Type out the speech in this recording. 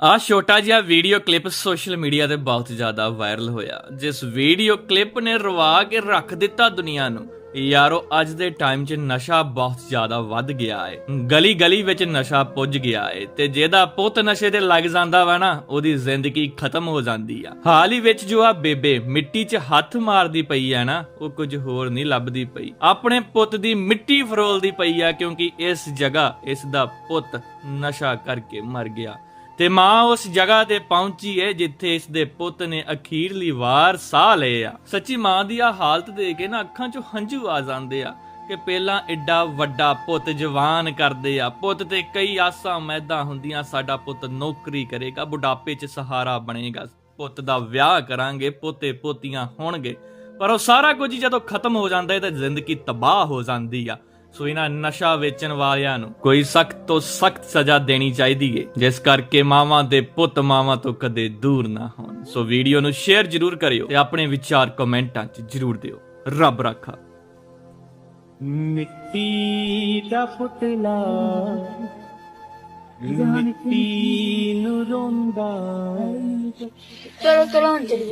ਆ ਛੋਟਾ ਜਿਹਾ ਵੀਡੀਓ ਕਲਿੱਪ ਸੋਸ਼ਲ ਮੀਡੀਆ ਤੇ ਬਹੁਤ ਜ਼ਿਆਦਾ ਵਾਇਰਲ ਹੋਇਆ। ਜਿਸ ਵੀਡੀਓ ਕਲਿੱਪ ਨੇ ਰਵਾ ਕੇ ਰੱਖ ਦਿੱਤਾ ਦੁਨੀਆ ਨੂੰ। ਯਾਰੋ, ਅੱਜ ਦੇ ਟਾਈਮ 'ਚ ਨਸ਼ਾ ਬਹੁਤ ਜ਼ਿਆਦਾ ਵੱਧ ਗਿਆ ਏ। ਗਲੀ ਗਲੀ ਵਿੱਚ ਨਸ਼ਾ ਪੁੱਜ ਗਿਆ ਏ ਤੇ ਜਿਹਦਾ ਪੁੱਤ ਨਸ਼ੇ ਤੇ ਲੱਗ ਜਾਂਦਾ ਵਾ ਨਾ, ਉਹਦੀ ਜ਼ਿੰਦਗੀ ਖਤਮ ਹੋ ਜਾਂਦੀ ਆ। ਹਾਲ ਹੀ ਵਿੱਚ ਜੋ ਆ ਬੇਬੇ ਮਿੱਟੀ 'ਚ ਹੱਥ ਮਾਰਦੀ ਪਈ ਆ ਨਾ, ਉਹ ਕੁਝ ਹੋਰ ਨਹੀਂ ਲੱਭਦੀ ਪਈ। ਆਪਣੇ ਪੁੱਤ ਦੀ ਮਿੱਟੀ ਫਰੋਲਦੀ ਪਈ ਆ ਕਿਉਂਕਿ ਇਸ ਜਗ੍ਹਾ ਇਸ ਦਾ ਪੁੱਤ ਨਸ਼ਾ ਕਰਕੇ ਮਰ ਗਿਆ। ਤੇ ਮਾਂ ਉਸ ਜਗ੍ਹਾ ਤੇ ਪਹੁੰਚੀ ਹੈ ਜਿੱਥੇ ਇਸ ਦੇ ਪੁੱਤ ਨੇ ਅਖੀਰਲੀ ਵਾਰ ਸਾਹ ਲਏ ਆ। ਸੱਚੀ ਮਾਂ ਦੀ ਆ ਹਾਲਤ ਦੇਖ ਕੇ ਨਾ ਅੱਖਾਂ 'ਚੋਂ ਹੰਝੂ ਆ ਜਾਂਦੇ ਆ ਕਿ ਪਹਿਲਾਂ ਐਡਾ ਵੱਡਾ ਪੁੱਤ ਜਵਾਨ ਕਰਦੇ ਆ। ਪੁੱਤ ਤੇ ਕਈ ਆਸਾਂ ਮੈਦਾਂ ਹੁੰਦੀਆਂ, ਸਾਡਾ ਪੁੱਤ ਨੌਕਰੀ ਕਰੇਗਾ, ਬੁਢਾਪੇ 'ਚ ਸਹਾਰਾ ਬਣੇਗਾ, ਪੁੱਤ ਦਾ ਵਿਆਹ ਕਰਾਂਗੇ, ਪੋਤੇ ਪੋਤੀਆਂ ਹੋਣਗੇ। ਪਰ ਉਹ ਸਾਰਾ ਕੁਝ ਜਦੋਂ ਖਤਮ ਹੋ ਜਾਂਦਾ ਹੈ ਤਾਂ ਜ਼ਿੰਦਗੀ ਤਬਾਹ ਹੋ ਜਾਂਦੀ ਆ। ਸੋ ਇਹਨਾਂ ਨਸ਼ਾ ਵੇਚਣ ਵਾਲਿਆਂ ਨੂੰ ਕੋਈ ਸਖਤ ਤੋਂ ਸਖਤ ਸਜ਼ਾ ਦੇਣੀ ਚਾਹੀਦੀ ਏ ਜਿਸ ਕਰਕੇ ਮਾਵਾਂ ਦੇ ਪੁੱਤ ਮਾਵਾਂ ਤੋਂ ਕਦੇ ਦੂਰ ਨਾ ਹੋਣ। ਸੋ ਵੀਡੀਓ ਨੂੰ ਸ਼ੇਅਰ ਜ਼ਰੂਰ ਕਰਿਓ ਤੇ ਆਪਣੇ ਵਿਚਾਰ ਕਮੈਂਟਾਂ 'ਚ ਜ਼ਰੂਰ ਦਿਓ। ਰੱਬ ਰੱਖਾ। ਮਿੱਟੀ ਦਾ ਪੁਤਲਾ ਮਿੱਟੀ ਨੂੰ ਰੋਂਦਾ। ਚਲੋ ਚਲੋ ਹੁਣ ਚੱਲੀਏ।